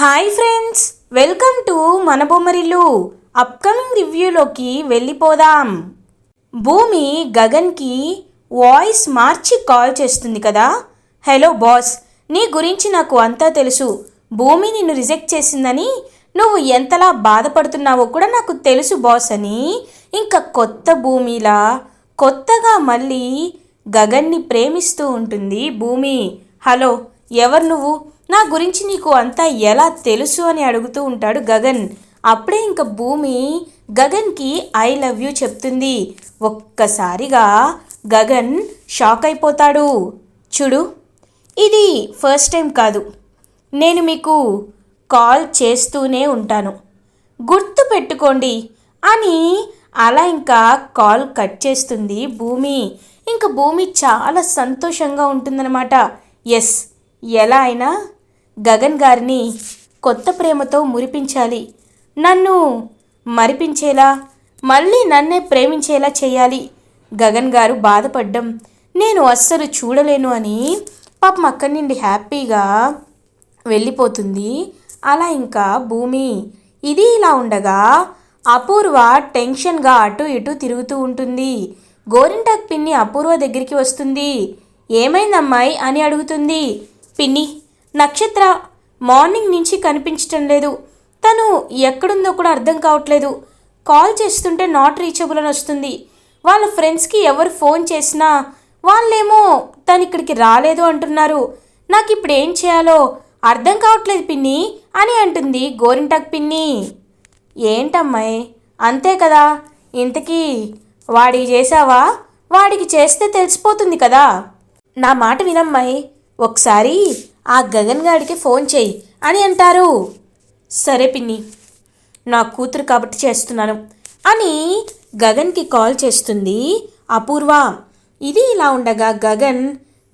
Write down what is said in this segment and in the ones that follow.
Hi friends welcome to మన Bommarillu upcoming రివ్యూలోకి వెళ్ళిపోదాం. భూమి గగన్కి వాయిస్ మార్చి కాల్ చేస్తుంది కదా? హలో బాస్ నీ గురించి నాకు అంతా తెలుసు. భూమి నిన్ను రిజెక్ట్ చేసిందని నువ్వు ఎంతలా బాధపడుతున్నావో కూడా నాకు తెలుసు బాస్ అని. ఇంకా కొత్త భూమిలా? కొత్తగా మళ్ళీ గగన్ని ప్రేమిస్తూ ఉంటుంది భూమి. హలో ఎవరు నువ్వు? నా గురించి నీకు అంతా ఎలా తెలుసు అని అడుగుతూ ఉంటాడు గగన్. అప్పుడే ఇంక భూమి గగన్కి ఐ లవ్ యూ చెప్తుంది. ఒక్కసారిగా గగన్ షాక్ అయిపోతాడు. చూడు ఇది ఫస్ట్ టైం కాదు. నేను మీకు కాల్ చేస్తూనే ఉంటాను. గుర్తు పెట్టుకోండి అని అలా ఇంకా కాల్ కట్ చేస్తుంది భూమి. ఇంకా భూమి చాలా సంతోషంగా ఉంటుందన్నమాట. ఎస్ ఎలా అయినా గగన్ గారిని కొత్త ప్రేమతో మురిపించాలి. నన్ను మరిపించేలా మళ్ళీ నన్నే ప్రేమించేలా చేయాలి. గగన్ గారు బాధపడ్డం నేను అస్సలు చూడలేను అని పాపం అక్కడి నుండి హ్యాపీగా వెళ్ళిపోతుంది. అలా ఇంకా భూమి ఇది ఇలా ఉండగా అపూర్వ టెన్షన్గా అటు ఇటు తిరుగుతూ ఉంటుంది. గోరింటాక్ పిన్ని అపూర్వ దగ్గరికి వస్తుంది. ఏమైందమ్మాయి అని అడుగుతుంది. పిన్ని నక్షత్ర మార్నింగ్ నుంచి కనిపించటం లేదు. తను ఎక్కడుందో కూడా అర్థం కావట్లేదు. కాల్ చేస్తుంటే నాట్ రీచబుల్ అని వస్తుంది. వాళ్ళ ఫ్రెండ్స్కి ఎవరు ఫోన్ చేసినా వాళ్ళేమో తను ఇక్కడికి రాలేదు అంటున్నారు. నాకు ఇప్పుడు ఏం చేయాలో అర్థం కావట్లేదు పిన్ని అని అంటుంది గోరింటాక్ పిన్ని. ఏంటమ్మాయి? అంతే కదా. ఇంతకీ వాడికి చేసావా వాడికి చేస్తే తెలిసిపోతుంది కదా. నా మాట వినమ్మాయి. ఒకసారి ఆ గగన్ గాడికి ఫోన్ చేయి అని అంటారు. సరే పిన్ని నా కూతురు కాబట్టి చేస్తున్నాను అని గగన్కి కాల్ చేస్తుంది అపూర్వ. ఇది ఇలా ఉండగా గగన్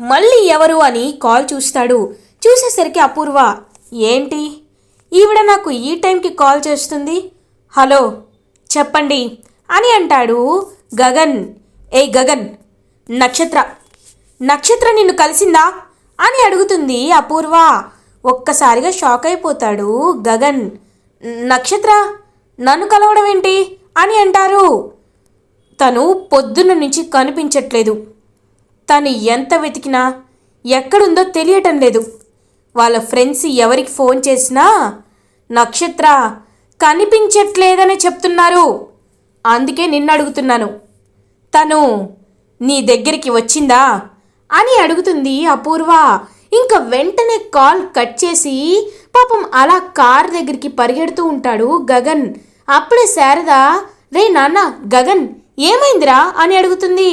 మళ్ళీ ఎవరు అని కాల్ చూస్తాడు. చూసేసరికి అపూర్వ ఏంటి? ఈవిడ నాకు ఈ టైంకి కాల్ చేస్తుంది. హలో చెప్పండి అని అంటాడు గగన్. ఏ గగన్ నక్షత్ర నక్షత్ర నిన్ను కలిసిందా? అని అడుగుతుంది అపూర్వ. ఒక్కసారిగా షాక్ అయిపోతాడు గగన్. నక్షత్ర నన్ను కలవడం ఏంటి? అని అంటారు. తను పొద్దున్న నుంచి కనిపించట్లేదు. తను ఎంత వెతికినా ఎక్కడుందో తెలియటం లేదు. వాళ్ళ ఫ్రెండ్స్ ఎవరికి ఫోన్ చేసినా నక్షత్ర కనిపించట్లేదని చెప్తున్నారు. అందుకే నిన్ను అడుగుతున్నాను. తను నీ దగ్గరికి వచ్చిందా? అని అడుగుతుంది అపూర్వ. ఇంకా వెంటనే కాల్ కట్ చేసి పాపం అలా కార్ దగ్గరికి పరిగెడుతూ ఉంటాడు గగన్. అప్పుడే శారద రే నాన్న గగన్ ఏమైందిరా? అని అడుగుతుంది.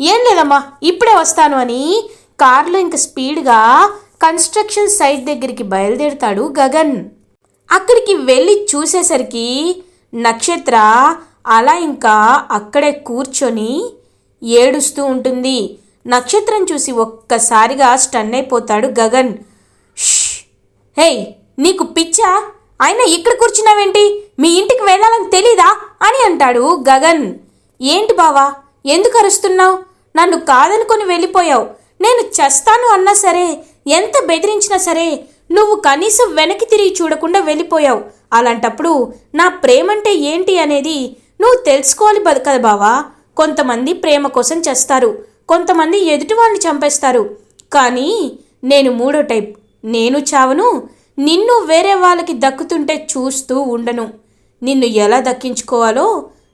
ఏం లేదమ్మా ఇప్పుడే వస్తాను అని కార్లో ఇంక స్పీడ్గా కన్స్ట్రక్షన్ సైట్ దగ్గరికి బయలుదేరుతాడు గగన్. అక్కడికి వెళ్ళి చూసేసరికి నక్షత్ర అలా ఇంకా అక్కడే కూర్చొని ఏడుస్తూ ఉంటుంది. నక్షత్రం చూసి ఒక్కసారిగా స్టన్ అయిపోతాడు గగన్. "ష్! హేయ్ నీకు పిచ్చా? అయినా ఇక్కడ కూర్చున్నావేంటి? మీ ఇంటికి వెళ్ళాలని తెలీదా? అని అంటాడు గగన్. ఏంటి బావా? ఎందుకు అరుస్తున్నావు? నన్ను కాదనుకొని వెళ్ళిపోయావు. నేను చస్తాను అన్నా సరే ఎంత బెదిరించినా సరే నువ్వు కనీసం వెనక్కి తిరిగి చూడకుండా వెళ్ళిపోయావు. అలాంటప్పుడు నా ప్రేమంటే ఏంటి అనేది నువ్వు తెలుసుకోవాలి కదా బావా? కొంతమంది ప్రేమ కోసం చేస్తారు. కొంతమంది ఎదుటి వాళ్ళని చంపేస్తారు. కానీ నేను మూడో టైప్. నేను చావను నిన్ను వేరే వాళ్ళకి దక్కుతుంటే చూస్తూ ఉండను. నిన్ను ఎలా దక్కించుకోవాలో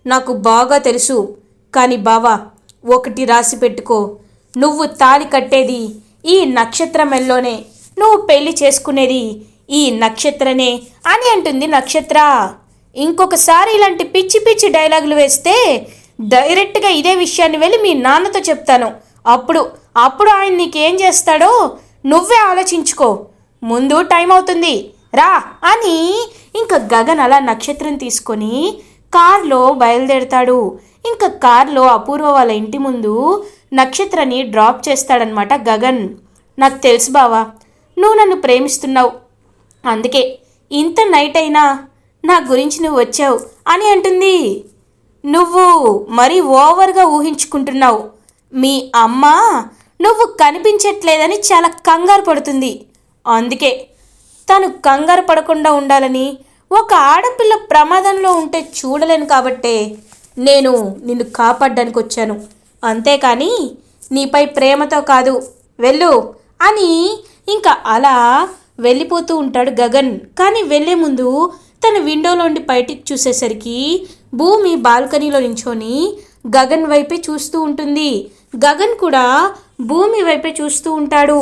నాకు బాగా తెలుసు. కానీ బావా ఒకటి రాసి పెట్టుకో. నువ్వు తాలి కట్టేది ఈ నక్షత్రమెల్లోనే. నువ్వు పెళ్ళి చేసుకునేది ఈ నక్షత్రనే అని అంటుంది నక్షత్ర. ఇంకొకసారి ఇలాంటి పిచ్చి పిచ్చి డైలాగులు వేస్తే డైరెక్ట్గా ఇదే విషయాన్ని వెళ్ళి మీ నాన్నతో చెప్తాను. అప్పుడు అప్పుడు ఆయన నీకేం చేస్తాడో నువ్వే ఆలోచించుకో. ముందు టైం అవుతుంది. రా అని ఇంకా గగన్ అలా నక్షత్రం తీసుకొని కార్లో బయలుదేరతాడు. ఇంకా కార్లో అపూర్వ వాళ్ళ ఇంటి ముందు నక్షత్రాన్ని డ్రాప్ చేస్తాడనమాట గగన్. నాకు తెలుసు బావా నువ్వు నన్ను ప్రేమిస్తున్నావు. అందుకే ఇంత నైట్ అయినా నా గురించి నువ్వు వచ్చావు అని అంటుంది. నువ్వు మరీ ఓవర్గా ఊహించుకుంటున్నావు. మీ అమ్మ నువ్వు కనిపించట్లేదని చాలా కంగారు పడుతుంది. అందుకే తను కంగారు పడకుండా ఉండాలని ఒక ఆడపిల్ల ప్రమాదంలో ఉంటే చూడలేను కాబట్టే నేను నిన్ను కాపాడడానికి వచ్చాను. అంతేకాని నీపై ప్రేమతో కాదు. వెళ్ళు అని ఇంకా అలా వెళ్ళిపోతూ ఉంటాడు గగన్. కానీ వెళ్ళే ముందు తన విండోలోండి బయటికి చూసేసరికి భూమి బాల్కనీలో నించొని గగన్ వైపే చూస్తూ ఉంటుంది. గగన్ కూడా భూమి వైపే చూస్తూ ఉంటాడు.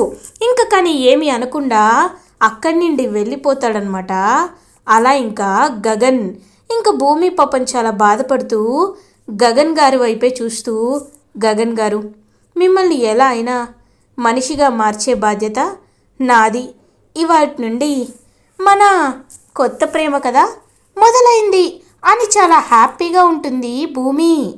ఇంకా కానీ ఏమి అనకుండా అక్కడి నుండి వెళ్ళిపోతాడనమాట అలా ఇంకా గగన్ ఇంకా భూమి పాపం చాలా బాధపడుతూ గగన్ గారి వైపే చూస్తూ గగన్ గారు మిమ్మల్ని ఎలా అయినా మనిషిగా మార్చే బాధ్యత నాది. ఇవాటి నుండి మన కొత్త ప్రేమ కదా? మొదలైంది. అని చాలా హ్యాపీగా ఉంటుంది భూమి.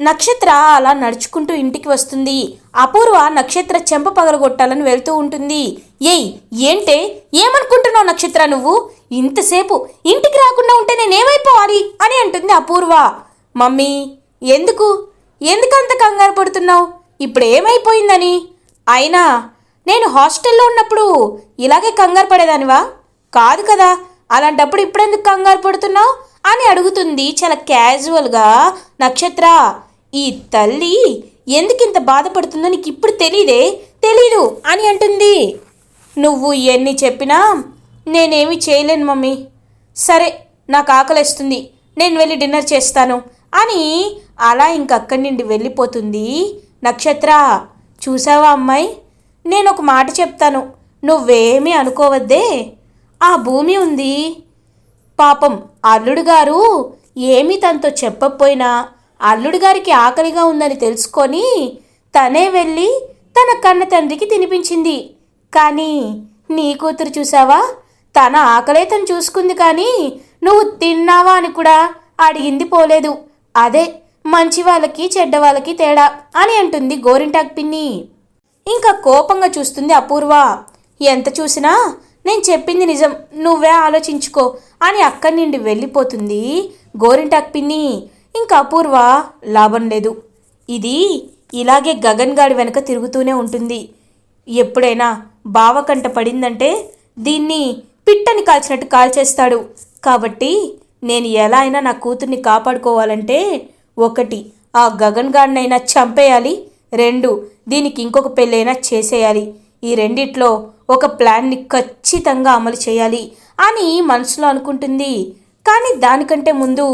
నక్షత్ర అలా నడుచుకుంటూ ఇంటికి వస్తుంది. అపూర్వ నక్షత్ర చెంప పగలగొట్టాలని వెళ్తూ ఉంటుంది. ఏయ్ ఏంటే? ఏమనుకుంటున్నావు నక్షత్ర నువ్వు? ఇంతసేపు ఇంటికి రాకుండా ఉంటే నేనేమైపోవాలి? అని అంటుంది అపూర్వ. మమ్మీ ఎందుకు? ఎందుకంత కంగారు పడుతున్నావు? ఇప్పుడు ఏమైపోయిందని అయినా నేను హాస్టల్లో ఉన్నప్పుడు ఇలాగే కంగారు పడేదానివా? కాదు కదా. అలాంటప్పుడు ఇప్పుడెందుకు కంగారు పడుతున్నావు? అని అడుగుతుంది చాలా క్యాజువల్గా నక్షత్ర. ఈ తల్లి ఎందుకు ఇంత బాధపడుతుందో నీకు ఇప్పుడు తెలియదే తెలీదు అని అంటుంది. నువ్వు ఎన్ని చెప్పినా నేనేమి చేయలేను మమ్మీ. సరే నాకు ఆకలిస్తుంది. నేను వెళ్ళి డిన్నర్ చేస్తాను అని అలా ఇంక అక్కడి నుండి వెళ్ళిపోతుంది నక్షత్ర. చూసావా అమ్మాయి? నేను ఒక మాట చెప్తాను. నువ్వేమీ అనుకోవద్దే. ఆ భూమి ఉంది. పాపం అల్లుడు గారు ఏమీ తనతో చెప్పకపోయినా అల్లుడు గారికి ఆకలిగా ఉందని తెలుసుకొని తనే వెళ్ళి తన కన్న తండ్రికి తినిపించింది. కానీ నీ కూతురు చూసావా తన ఆకలే తను చూసుకుంది కానీ నువ్వు తిన్నావా అని కూడా అడిగింది పోలేదు. అదే మంచి వాళ్ళకి చెడ్డ వాళ్ళకి తేడా అని అంటుంది గోరింటాక్ పిన్ని. ఇంకా కోపంగా చూస్తుంది అపూర్వ. ఎంత చూసినా నేను చెప్పింది నిజం. నువ్వే ఆలోచించుకో. అని అక్కడి నుండి వెళ్ళిపోతుంది గోరింటాక్ పిన్ని. ఇంకా అపూర్వ లాభం లేదు. ఇది ఇలాగే గగన్ గాడి వెనక తిరుగుతూనే ఉంటుంది. ఎప్పుడైనా బావకంట పడిందంటే దీన్ని పిట్టని కాల్చినట్టు కాల్చేస్తాడు. కాబట్టి నేను ఎలా అయినా నా కూతుర్ని కాపాడుకోవాలంటే ఒకటి ఆ గగన్ గాడినైనా చంపేయాలి. రెండు దీనికి ఇంకొక పెళ్ళైనా చేసేయాలి. ఈ రెండిట్లో ఒక ప్లాన్ని ఖచ్చితంగా అమలు చేయాలి అని మనసులో అనుకుంటుంది. కానీ దానికంటే ముందు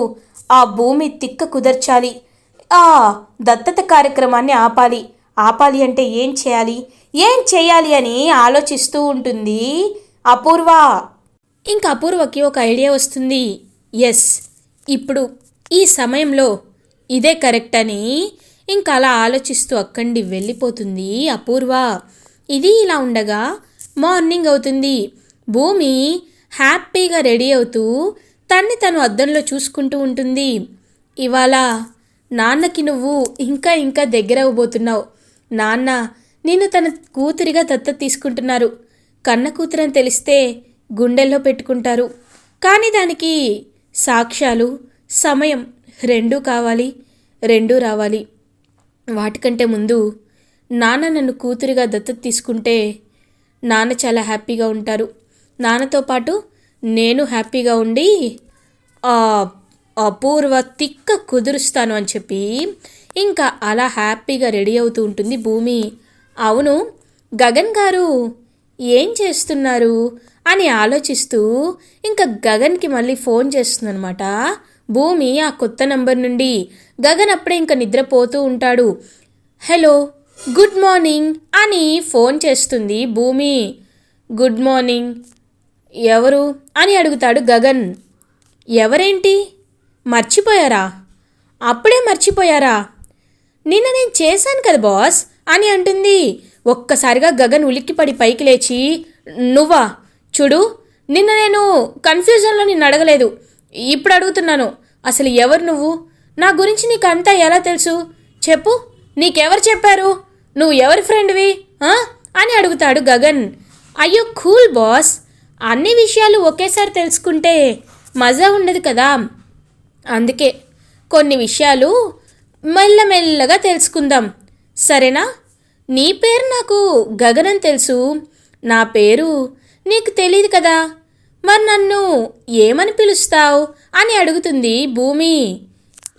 ఆ భూమి తిక్క కుదర్చాలి. ఆ దత్తత కార్యక్రమాన్ని ఆపాలి. ఆపాలి అంటే ఏం చేయాలి? ఏం చేయాలి అని ఆలోచిస్తూ ఉంటుంది అపూర్వ. ఇంకా అపూర్వకి ఒక ఐడియా వస్తుంది. ఎస్ ఇప్పుడు ఈ సమయంలో ఇదే కరెక్ట్ అని ఇంకా అలా ఆలోచిస్తూ అక్కడి వెళ్ళిపోతుంది అపూర్వ. ఇది ఇలా ఉండగా మార్నింగ్ అవుతుంది. భూమి హ్యాపీగా రెడీ అవుతూ తన్ని తను అద్దంలో చూసుకుంటూ ఉంటుంది. ఇవాళ నాన్నకి నువ్వు ఇంకా ఇంకా దగ్గర అవ్వబోతున్నావు నాన్న నిన్ను తన కూతురిగా దత్త తీసుకుంటున్నారు. కన్న కూతురని తెలిస్తే గుండెల్లో పెట్టుకుంటారు. కానీ దానికి సాక్ష్యాలు సమయం రెండూ కావాలి రెండూ రావాలి. వాటికంటే ముందు నాన్న నన్ను కూతురిగా దత్తత తీసుకుంటే నాన్న చాలా హ్యాపీగా ఉంటారు. నాన్నతో పాటు నేను హ్యాపీగా ఉండి అపూర్వ తిక్క కుదురుస్తాను అని చెప్పి ఇంకా అలా హ్యాపీగా రెడీ అవుతూ ఉంటుంది భూమి. అవును గగన్ గారు ఏం చేస్తున్నారు అని ఆలోచిస్తూ ఇంకా గగన్కి మళ్ళీ ఫోన్ చేస్తుందనమాట భూమి ఆ కొత్త నంబర్ నుండి గగన్ అప్పుడే ఇంకా నిద్రపోతూ ఉంటాడు. హలో గుడ్ మార్నింగ్ అని ఫోన్ చేస్తుంది భూమి. Good morning. ఎవరు? అని అడుగుతాడు గగన్. ఎవరేంటి? మర్చిపోయారా? అప్పుడే మర్చిపోయారా? నిన్న నేను చేశాను కదా బాస్ అని అంటుంది. ఒక్కసారిగా గగన్ ఉలిక్కిపడి పైకి లేచి నువ్వా? చూడు నిన్న నేను కన్ఫ్యూజన్లో నిన్ను అడగలేదు. ఇప్పుడు అడుగుతున్నాను. అసలు ఎవరు నువ్వు? నా గురించి నీకు అంతా ఎలా తెలుసు? చెప్పు నీకెవరు చెప్పారు? నువ్వు ఎవరి ఫ్రెండ్వి అని అడుగుతాడు గగన్. అయ్యో కూల్ బాస్. అన్ని విషయాలు ఒకేసారి తెలుసుకుంటే మజా ఉండదు కదా. అందుకే కొన్ని విషయాలు మెల్లమెల్లగా తెలుసుకుందాం. సరేనా? నీ పేరు నాకు గగనం తెలుసు. నా పేరు నీకు తెలియదు కదా. మరి నన్ను ఏమని పిలుస్తావు? అని అడుగుతుంది భూమి.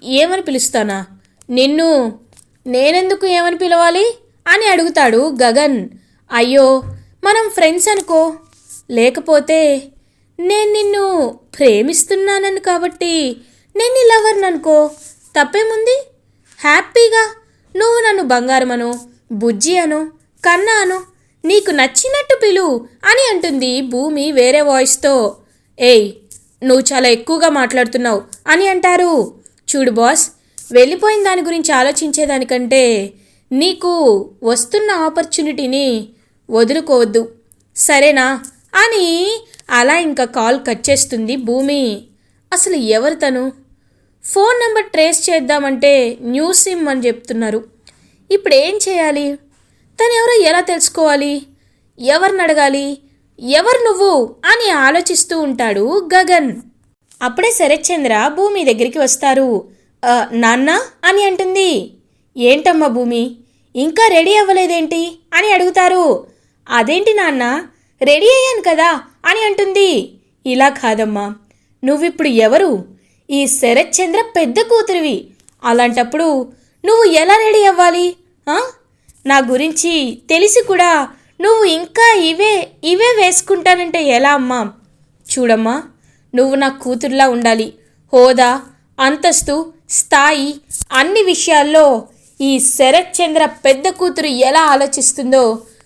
ఏమని పిలుస్తానా? నిన్ను నేనెందుకు ఏమని పిలవాలి? అని అడుగుతాడు గగన్. అయ్యో మనం ఫ్రెండ్స్ అనుకో. లేకపోతే నేను నిన్ను ప్రేమిస్తున్నానని కాబట్టి నేను నీ లవర్ని అనుకో తప్పేముంది? హ్యాపీగా. నువ్వు నన్ను బంగారం అను బుజ్జి అను కన్నా అను నీకు నచ్చినట్టు పిలు అని అంటుంది భూమి వేరే వాయిస్తో. ఏయ్ నువ్వు చాలా ఎక్కువగా మాట్లాడుతున్నావు అని అంటారు. చూడు బాస్ వెళ్ళిపోయిన దాని గురించి ఆలోచించేదానికంటే నీకు వస్తున్న ఆపర్చునిటీని వదులుకోవద్దు. సరేనా? అని అలా ఇంకా కాల్ కట్ చేస్తుంది భూమి. అసలు ఎవరు తను? ఫోన్ నెంబర్ ట్రేస్ చేద్దామంటే న్యూ సిమ్ అని చెప్తున్నారు. ఇప్పుడు ఏం చేయాలి? తను ఎవరో ఎలా తెలుసుకోవాలి? ఎవరిని అడగాలి? ఎవరు నువ్వు? అని ఆలోచిస్తూ ఉంటాడు గగన్. అప్పుడే శరత్చంద్ర భూమి దగ్గరికి వస్తారు. నాన్న? అని అంటుంది. ఏంటమ్మా భూమి? ఇంకా రెడీ అవ్వలేదేంటి? అని అడుగుతారు. అదేంటి నాన్న? రెడీ అయ్యాను కదా అని అంటుంది. ఇలా కాదమ్మా. నువ్విప్పుడు ఎవరు? ఈ శరత్చంద్ర పెద్ద కూతురివి. అలాంటప్పుడు నువ్వు ఎలా రెడీ అవ్వాలి? నా గురించి తెలిసి కూడా నువ్వు ఇంకా ఇవే ఇవే వేసుకుంటానంటే ఎలా అమ్మా? చూడమ్మా నువ్వు నా కూతురులా ఉండాలి. హోదా అంతస్తు స్థాయి అన్ని విషయాల్లో ఈ శరత్చంద్ర పెద్ద కూతురు ఎలా ఆలోచిస్తుందో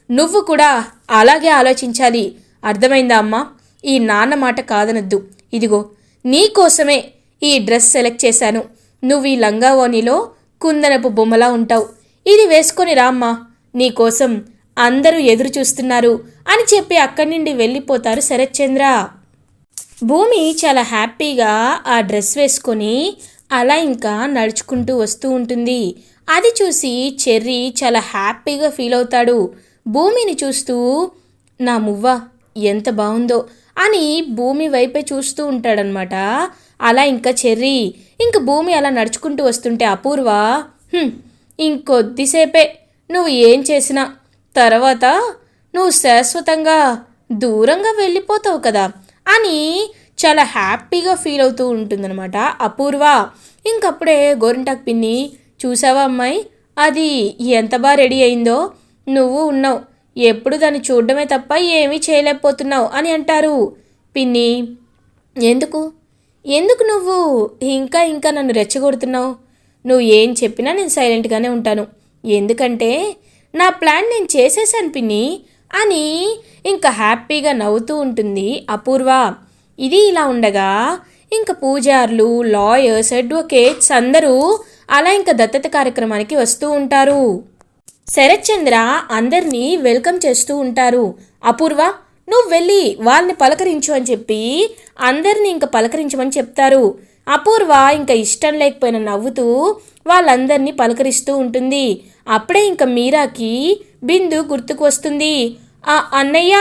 నువ్వు కూడా అలాగే ఆలోచించాలి. అర్థమైందా అమ్మా? ఈ నాన్న మాట కాదనద్దు. ఇదిగో నీకోసమే ఈ డ్రెస్ సెలెక్ట్ చేశాను. నువ్వు ఈ లంగావోనిలో కుందనపు బొమ్మలా ఉంటావు. ఇది వేసుకొని రామ్మా నీకోసం అందరూ ఎదురు చూస్తున్నారు అని చెప్పి అక్కడి నుండి వెళ్ళిపోతారు శరత్చంద్ర భూమి చాలా హ్యాపీగా ఆ డ్రెస్ వేసుకొని అలా ఇంకా నడుచుకుంటూ వస్తూ ఉంటుంది. అది చూసి చెర్రీ చాలా హ్యాపీగా ఫీల్ అవుతాడు. భూమిని చూస్తూ నా మువ్వ ఎంత బాగుందో అని భూమి వైపే చూస్తూ ఉంటాడనమాట అలా ఇంకా చెర్రీ ఇంక భూమి అలా నడుచుకుంటూ వస్తుంటే అపూర్వ ఇంకొద్దిసేపే నువ్వు ఏం చేసినా తర్వాత నువ్వు శాశ్వతంగా దూరంగా వెళ్ళిపోతావు కదా అని చాలా హ్యాపీగా ఫీల్ అవుతూ ఉంటుందన్నమాట. అపూర్వ ఇంకప్పుడే గోరింటాకు పిన్ని చూసావా అమ్మాయి? అది ఎంత బాగా రెడీ అయిందో? నువ్వు ఉన్నావు. ఎప్పుడు దాన్ని చూడడమే తప్ప ఏమీ చేయలేకపోతున్నావు అని అంటారు పిన్ని. ఎందుకు? ఎందుకు నువ్వు ఇంకా ఇంకా నన్ను రెచ్చగొడుతున్నావు? నువ్వు ఏం చెప్పినా నేను సైలెంట్గానే ఉంటాను. ఎందుకంటే నా ప్లాన్ నేను చేసేసాను పిన్ని అని ఇంకా హ్యాపీగా నవ్వుతూ ఉంటుంది అపూర్వ. ఇది ఇలా ఉండగా ఇంకా పూజార్లు లాయర్స్ అడ్వకేట్స్ అందరూ అలా ఇంకా దత్తత కార్యక్రమానికి వస్తూ ఉంటారు. శరత్చంద్ర అందరినీ వెల్కమ్ చేస్తూ ఉంటారు. అపూర్వ నువ్వు వెళ్ళి వాళ్ళని పలకరించు అని చెప్పి అందరినీ ఇంకా పలకరించమని చెప్తారు. అపూర్వ ఇంకా ఇష్టం లేకపోయినా నవ్వుతూ వాళ్ళందరినీ పలకరిస్తూ ఉంటుంది. అప్పుడే ఇంకా మీరాకి బిందు గుర్తుకు వస్తుంది. ఆ అన్నయ్య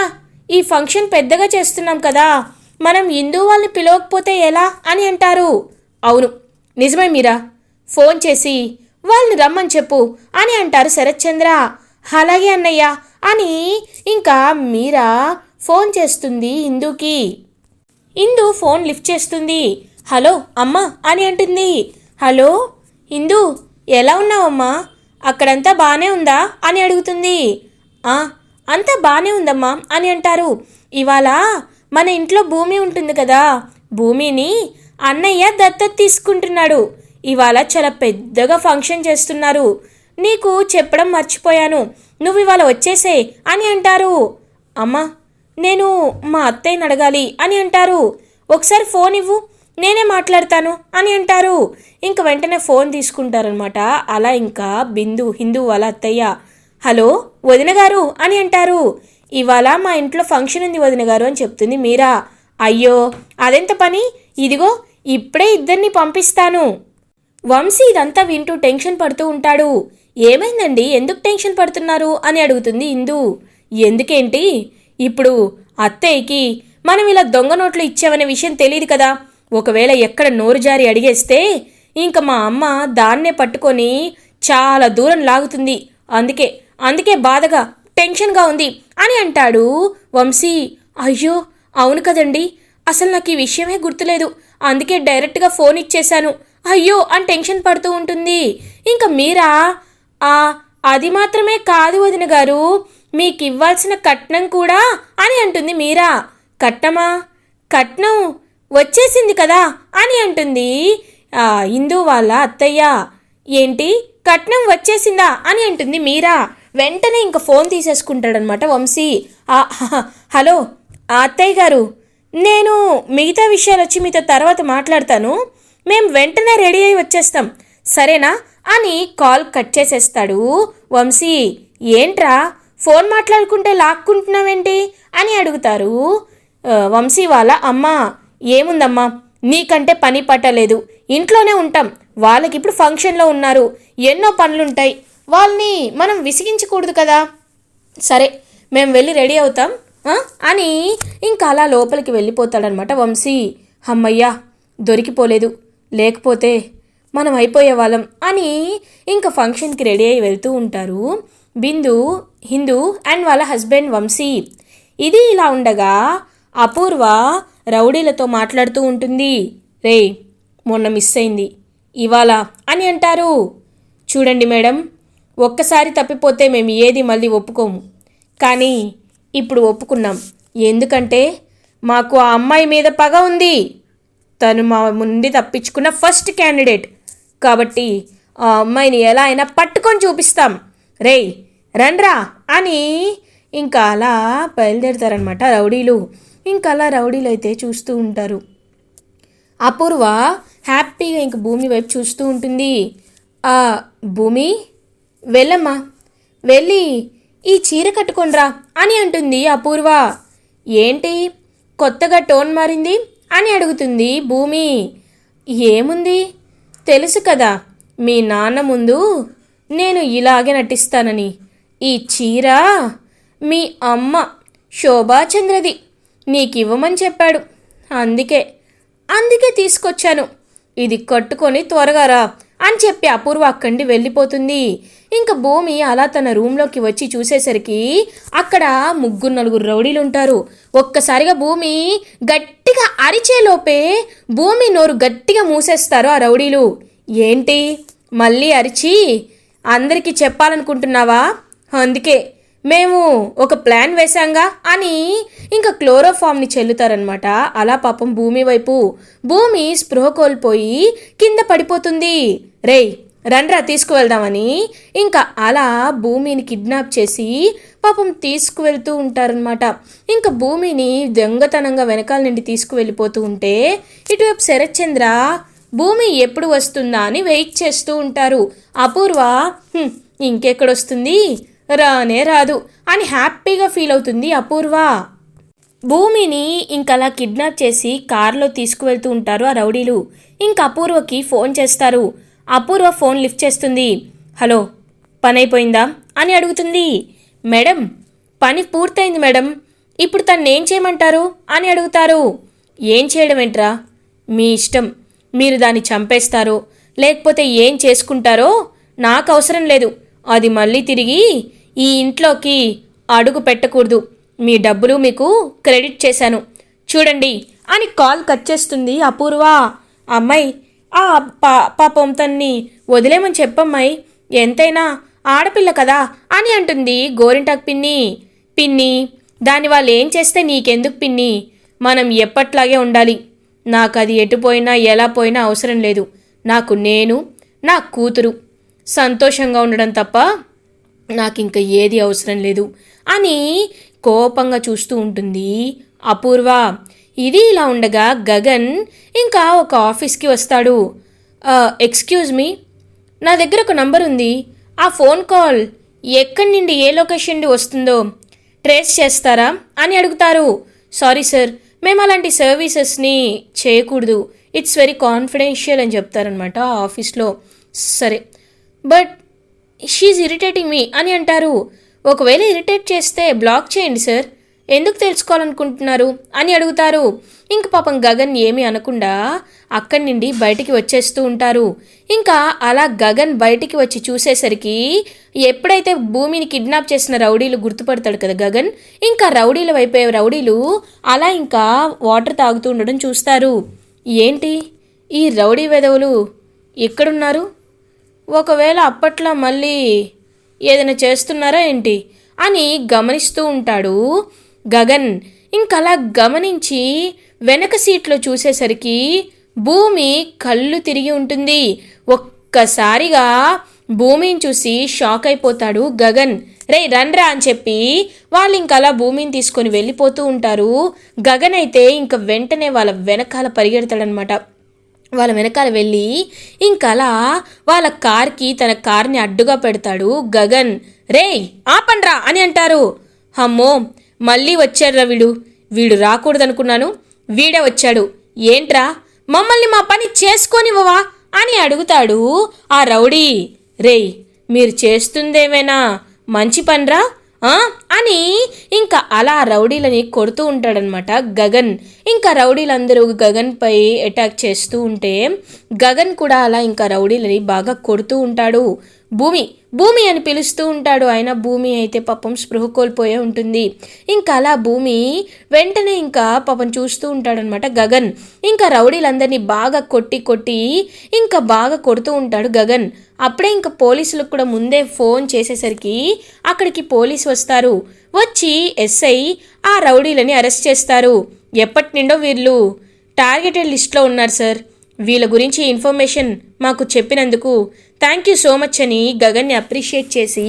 ఈ ఫంక్షన్ పెద్దగా చేస్తున్నాం కదా మనం హిందూ వాళ్ళని పిలవకపోతే ఎలా అని అంటారు. అవును నిజమే మీరా. ఫోన్ చేసి వాళ్ళని రమ్మని చెప్పు అని అంటారు శరత్చంద్ర. అలాగే అన్నయ్య అని ఇంకా మీరా ఫోన్ చేస్తుంది ఇందుకి. ఇందు ఫోన్ లిఫ్ట్ చేస్తుంది. హలో అమ్మా అని అంటుంది. హలో ఇందు ఎలా ఉన్నావమ్మా? అక్కడంతా బాగానే ఉందా? అని అడుగుతుంది. అంతా బాగానే ఉందమ్మా అని అంటారు. ఇవాళ మన ఇంట్లో భూమి ఉంటుంది కదా భూమిని అన్నయ్య దత్తత తీసుకుంటున్నాడు. ఇవాళ చాలా పెద్దగా ఫంక్షన్ చేస్తున్నారు. నీకు చెప్పడం మర్చిపోయాను. నువ్వు ఇవాళ వచ్చేసే అని అంటారు. అమ్మా నేను మా అత్తయ్యని అడగాలి అని అంటారు. ఒకసారి ఫోన్ ఇవ్వు నేనే మాట్లాడతాను అని అంటారు. ఇంక వెంటనే ఫోన్ తీసుకుంటారనమాట అలా ఇంకా బిందు హిందూ వాళ్ళ అత్తయ్య. హలో వదిన గారు అని అంటారు. ఇవాళ మా ఇంట్లో ఫంక్షన్ ఉంది వదిన గారు అని చెప్తుంది మీరా. అయ్యో అదెంత పని? ఇదిగో ఇప్పుడే ఇద్దరిని పంపిస్తాను. వంశీ ఇదంతా వింటూ టెన్షన్ పడుతూ ఉంటాడు. ఏమైందండి? ఎందుకు టెన్షన్ పడుతున్నారు? అని అడుగుతుంది ఇందు. ఎందుకేంటి? ఇప్పుడు అత్తయ్యకి మనం ఇలా దొంగ నోట్లు ఇచ్చామనే విషయం తెలియదు కదా. ఒకవేళ ఎక్కడ నోరు జారి అడిగేస్తే ఇంక మా అమ్మ దాన్నే పట్టుకొని చాలా దూరం లాగుతుంది. అందుకే అందుకే బాధగా టెన్షన్గా ఉంది అని అంటాడు వంశీ. అయ్యో అవును కదండి. అసలు నాకు ఈ విషయమే గుర్తులేదు. అందుకే డైరెక్ట్గా ఫోన్ ఇచ్చేశాను. అయ్యో అని టెన్షన్ పడుతూ ఉంటుంది. ఇంకా మీరా? ఆ అది మాత్రమే కాదు వదిన గారు. మీకు ఇవ్వాల్సిన కట్నం కూడా అని అంటుంది మీరా. కట్నమా కట్నం వచ్చేసింది కదా అని అంటుంది ఇందు వాళ్ళ అత్తయ్య. ఏంటి? కట్నం వచ్చేసిందా అని అంటుంది మీరా. వెంటనే ఇంకా ఫోన్ తీసేసుకుంటాడనమాట వంశీ. హలో అత్తయ్య గారు నేను మిగతా విషయాలు వచ్చి మీతో తర్వాత మాట్లాడతాను. మేము వెంటనే రెడీ అయి వచ్చేస్తాం. సరేనా? అని కాల్ కట్ చేసేస్తాడు వంశీ. ఏంట్రా? ఫోన్ మాట్లాడుకుంటే లాక్కుంటున్నావేంటి? అని అడుగుతారు. వంశీ వాళ్ళ అమ్మ. ఏముందమ్మా? నీకంటే పని పట్టలేదు. ఇంట్లోనే ఉంటాం. వాళ్ళకి ఇప్పుడు ఫంక్షన్లో ఉన్నారు. ఎన్నో పనులుంటాయి. వాళ్ళని మనం విసిగించకూడదు కదా. సరే మేము వెళ్ళి రెడీ అవుతాం అని ఇంకా అలా లోపలికి వెళ్ళిపోతాడనమాట వంశీ. అమ్మయ్యా దొరికిపోలేదు. లేకపోతే మనం అయిపోయే వాళ్ళం అని ఇంకా ఫంక్షన్కి రెడీ అయి వెళ్తూ ఉంటారు బిందు హిందూ అండ్ వాళ్ళ హస్బెండ్ వంశీ. ఇది ఇలా ఉండగా అపూర్వ రౌడీలతో మాట్లాడుతూ ఉంటుంది. రే మొన్న మిస్ అయింది. ఇవాళ అని అంటారు. చూడండి మేడం ఒక్కసారి తప్పిపోతే మేము ఏది మళ్ళీ ఒప్పుకోము. కానీ ఇప్పుడు ఒప్పుకున్నాం. ఎందుకంటే మాకు ఆ అమ్మాయి మీద పగ ఉంది. తను మా ముందు తప్పించుకున్న ఫస్ట్ క్యాండిడేట్. కాబట్టి ఆ అమ్మాయిని ఎలా అయినా పట్టుకొని చూపిస్తాం. రేయ్ రండ్రా అని ఇంకా అలా బయలుదేరుతారనమాట రౌడీలు. ఇంకా అలా రౌడీలు అయితే చూస్తూ ఉంటారు. అపూర్వ హ్యాపీగా ఇంక భూమి వైపు చూస్తూ ఉంటుంది. భూమి వెళ్ళమ్మా. వెళ్ళి ఈ చీర కట్టుకొనిరా అని అంటుంది అపూర్వ. ఏంటి? కొత్తగా టోన్ మారింది అని అడుగుతుంది భూమి. ఏముంది? తెలుసు కదా మీ నాన్న ముందు నేను ఇలాగే నటిస్తానని. ఈ చీర మీ అమ్మ శోభాచంద్రది నీకు ఇవ్వమని చెప్పాడు. అందుకే అందుకే తీసుకొచ్చాను. ఇది కట్టుకొని త్వరగా రా అని చెప్పి అపూర్వ అక్కడి వెళ్ళిపోతుంది. ఇంకా భూమి అలా తన రూమ్లోకి వచ్చి చూసేసరికి అక్కడ ముగ్గురు నలుగురు రౌడీలు ఉంటారు ఒక్కసారిగా భూమి గట్టిగా అరిచేలోపే భూమి నోరు గట్టిగా మూసేస్తారు ఆ రౌడీలు. ఏంటి? మళ్ళీ అరిచి అందరికీ చెప్పాలనుకుంటున్నావా? అందుకే మేము ఒక ప్లాన్ వేశాంగా అని ఇంకా క్లోరోఫామ్ని చెల్లుతారనమాట అలా పాపం భూమి వైపు భూమి స్పృహ కోల్పోయి కింద పడిపోతుంది. రేయ్ రండ్రా తీసుకువెళ్దామని. ఇంకా అలా భూమిని కిడ్నాప్ చేసి పాపం తీసుకువెళ్తూ ఉంటారనమాట ఇంకా భూమిని దొంగతనంగా వెనకాల నుండి తీసుకువెళ్ళిపోతూ ఉంటే ఇటువైపు శరత్చంద్ర భూమి ఎప్పుడు వస్తుందా? అని వెయిట్ చేస్తూ ఉంటారు. అపూర్వ ఇంకెక్కడొస్తుంది? రానే రాదు అని హ్యాపీగా ఫీల్ అవుతుంది అపూర్వ. భూమిని ఇంకలా కిడ్నాప్ చేసి కారులో తీసుకువెళ్తూ ఉంటారు ఆ రౌడీలు. ఇంక అపూర్వకి ఫోన్ చేస్తారు. అపూర్వ ఫోన్ లిఫ్ట్ చేస్తుంది. హలో పని అయిపోయిందా అని అడుగుతుంది. మేడం పని పూర్తయింది మేడం. ఇప్పుడు తను ఏం చేయమంటారు? అని అడుగుతారు. ఏం చేయడం ఏంట్రా? మీ ఇష్టం. మీరు దాన్ని చంపేస్తారు. లేకపోతే ఏం చేసుకుంటారో నాకు అవసరం లేదు. అది మళ్ళీ తిరిగి ఈ ఇంట్లోకి అడుగు పెట్టకూడదు. మీ డబ్బులు మీకు క్రెడిట్ చేశాను. చూడండి అని కాల్ కట్ చేస్తుంది అపూర్వ. అమ్మాయి ఆ పా పాపం తన్ని వదిలేమని చెప్పమ్మాయి ఎంతైనా ఆడపిల్ల కదా అని అంటుంది గోరింటాకు పిన్ని. పిన్ని దాని వాళ్ళు ఏం చేస్తే నీకెందుకు పిన్ని? మనం ఎప్పట్లాగే ఉండాలి. నాకు అది ఎటుపోయినా ఎలా పోయినా అవసరం లేదు. నాకు నేను నా కూతురు. సంతోషంగా ఉండడం తప్ప నాకు ఇంకా ఏది అవసరం లేదు అని కోపంగా చూస్తూ ఉంటుంది అపూర్వ. ఇది ఇలా ఉండగా గగన్ ఇంకా ఒక ఆఫీస్కి వస్తాడు. ఎక్స్క్యూజ్ మీ నా దగ్గర ఒక నంబర్ ఉంది. ఆ ఫోన్ కాల్ ఎక్కడి నుండి ఏ లొకేషన్ నుండి వస్తుందో ట్రేస్ చేస్తారా అని అడుగుతారు. సారీ సార్ మేము అలాంటి సర్వీసెస్ని చేయకూడదు. ఇట్స్ వెరీ కాన్ఫిడెన్షియల్ అని చెప్తారనమాట ఆ ఆఫీస్లో. సరే బట్ షీఈ్ ఇరిటేటింగ్ మీ అని అంటారు. ఒకవేళ ఇరిటేట్ చేస్తే బ్లాక్ చేయండి సార్. ఎందుకు తెలుసుకోవాలనుకుంటున్నారు అని అడుగుతారు. ఇంక పాపం గగన్ ఏమీ అనకుండా అక్కడి నుండి బయటికి వచ్చేస్తూ ఉంటారు. ఇంకా అలా గగన్ బయటికి వచ్చి చూసేసరికి ఎప్పుడైతే భూమిని కిడ్నాప్ చేసిన రౌడీలు గుర్తుపడతాడు కదా గగన్ ఇంకా రౌడీల వైపే రౌడీలు అలా ఇంకా వాటర్ తాగుతూ ఉండడం చూస్తారు. ఏంటి? ఈ రౌడీ వెధవులు ఎక్కడున్నారు? ఒకవేళ అప్పట్లో మళ్ళీ ఏదైనా చేస్తున్నారా ఏంటి? అని గమనిస్తూ ఉంటాడు. గగన్ ఇంకలా గమనించి వెనక సీట్లో చూసేసరికి భూమి కళ్ళు తిరిగి ఉంటుంది. ఒక్కసారిగా భూమిని చూసి షాక్ అయిపోతాడు గగన్. రే రన్రా అని చెప్పి వాళ్ళు ఇంకలా భూమిని తీసుకొని వెళ్ళిపోతూ ఉంటారు. గగన్ అయితే ఇంక వెంటనే వాళ్ళ వెనకాల పరిగెడతాడనమాట వాళ్ళ వెనకాల వెళ్ళి ఇంకలా వాళ్ళ కార్కి తన కార్ని అడ్డుగా పెడతాడు గగన్. రేయ్ ఆపండ్రా అని అంటారు. అమ్మో మళ్ళీ వచ్చాడ్రా వీడు. వీడు రాకూడదనుకున్నాను. వీడే వచ్చాడు. ఏంట్రా? మమ్మల్ని మా పని చేసుకోనివ్వవా? అని అడుగుతాడు ఆ రౌడీ. రేయ్ మీరు చేస్తుందేమైనా? మంచి పనిరా? అని ఇంకా అలా రౌడీలని కొడుతూ ఉంటాడనమాట గగన్. ఇంకా రౌడీలందరూ గగన్పై అటాక్ చేస్తూ ఉంటే గగన్ కూడా అలా ఇంకా రౌడీలని బాగా కొడుతూ ఉంటాడు. భూమి భూమి అని పిలుస్తూ ఉంటాడు. ఆయన భూమి అయితే పాపం స్పృహ కోల్పోయే ఉంటుంది. ఇంకా అలా భూమి వెంటనే ఇంకా పాపం చూస్తూ ఉంటాడనమాట గగన్. ఇంకా రౌడీలందరినీ బాగా కొట్టి కొట్టి ఇంకా బాగా కొడుతూ ఉంటాడు గగన్. అప్పుడే ఇంకా పోలీసులకు కూడా ముందే ఫోన్ చేసేసరికి అక్కడికి పోలీసు వస్తారు. వచ్చి ఎస్ఐ ఆ రౌడీలని అరెస్ట్ చేస్తారు. ఎప్పటి నుండో వీళ్ళు టార్గెటెడ్ లిస్ట్లో ఉన్నారు సార్. వీళ్ళ గురించి ఇన్ఫర్మేషన్ మాకు చెప్పినందుకు థ్యాంక్ యూ సో మచ్ అని గగన్ని అప్రిషియేట్ చేసి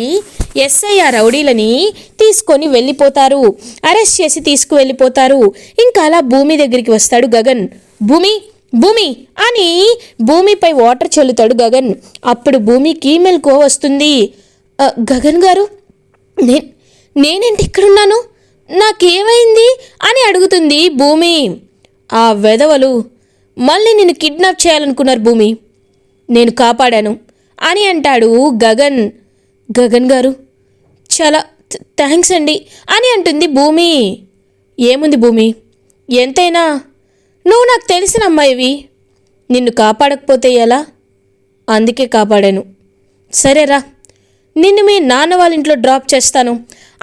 ఎస్ఐ ఆ రౌడీలని తీసుకొని వెళ్ళిపోతారు. అరెస్ట్ చేసి తీసుకువెళ్ళిపోతారు. ఇంకా అలా భూమి దగ్గరికి వస్తాడు గగన్. భూమి భూమి అని భూమిపై వాటర్ చల్లుతాడు గగన్. అప్పుడు భూమికి కో వస్తుంది. గగన్ గారు నే నేనేంటి ఇక్కడున్నాను? నాకేమైంది అని అడుగుతుంది భూమి. ఆ వెధవలు మళ్ళీ నిన్ను కిడ్నాప్ చేయాలనుకున్నారు భూమి. నేను కాపాడాను. అని అంటాడు గగన్. గగన్ గారు చాలా థ్యాంక్స్ అండి అని అంటుంది భూమి. ఏముంది భూమి? ఎంతైనా? నువ్వు నాకు తెలిసిన అమ్మాయివి. నిన్ను కాపాడకపోతే ఎలా? అందుకే కాపాడాను. సరేరా నిన్ను మీ నాన్న వాళ్ళ ఇంట్లో డ్రాప్ చేస్తాను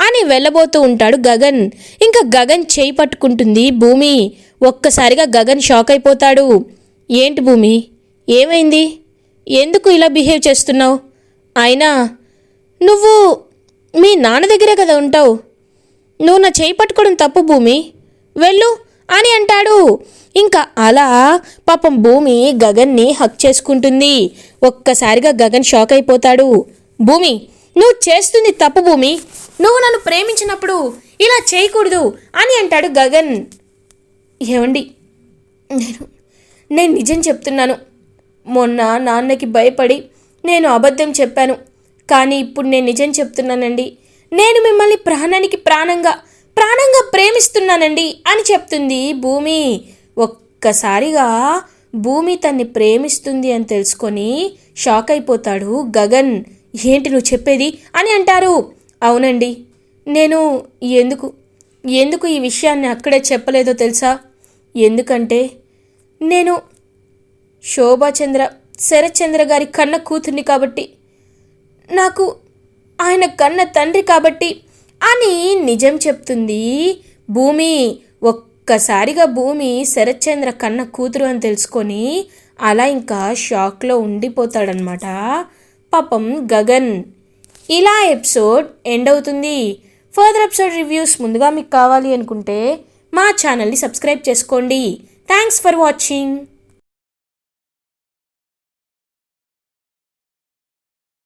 అని వెళ్ళబోతూ ఉంటాడు గగన్. ఇంకా గగన్ చేయి పట్టుకుంటుంది భూమి. ఒక్కసారిగా గగన్ షాక్ అయిపోతాడు. ఏంటి భూమి? ఏమైంది? ఎందుకు ఇలా బిహేవ్ చేస్తున్నావు? అయినా నువ్వు మీ నాన్న దగ్గరే కదా ఉంటావు? నువ్వు నా చేయి పట్టుకోవడం తప్పు భూమి. వెళ్ళు అని అంటాడు. ఇంకా అలా పాపం భూమి గగన్ని హక్ చేసుకుంటుంది. ఒక్కసారిగా గగన్ షాక్ అయిపోతాడు. భూమి నువ్వు చేస్తుంది తప్పు భూమి. నువ్వు నన్ను ప్రేమించినప్పుడు ఇలా చేయకూడదు అని అంటాడు గగన్. ఏమండి నేను నేను నిజం చెప్తున్నాను. మొన్న నాన్నకి భయపడి నేను అబద్ధం చెప్పాను. కానీ ఇప్పుడు నేను నిజం చెప్తున్నానండి. నేను మిమ్మల్ని ప్రాణానికి ప్రాణంగా ప్రాణంగా ప్రేమిస్తున్నానండి అని చెప్తుంది భూమి. ఒక్కసారిగా భూమి తన్ని ప్రేమిస్తుంది అని తెలుసుకొని షాక్ అయిపోతాడు గగన్. ఏంటి నువ్వు చెప్పేది? అని అంటారు. అవునండి. నేను ఎందుకు ఎందుకు ఈ విషయాన్ని అక్కడే చెప్పలేదో తెలుసా? ఎందుకంటే నేను శోభాచంద్ర శరత్చంద్ర గారి కన్న కూతుర్ని కాబట్టి నాకు ఆయన కన్న తండ్రి కాబట్టి అని నిజం చెప్తుంది. భూమి ఒక్కసారిగా భూమి శరత్చంద్ర కన్న కూతురు అని తెలుసుకొని అలా ఇంకా షాక్లో ఉండిపోతాడనమాట పాపం గగన్. ఇలా ఎపిసోడ్ ఎండ్ అవుతుంది. ఫర్దర్ ఎపిసోడ్ రివ్యూస్ ముందుగా మీకు కావాలి అనుకుంటే మా ఛానల్ని సబ్స్క్రైబ్ చేసుకోండి. Thanks for watching.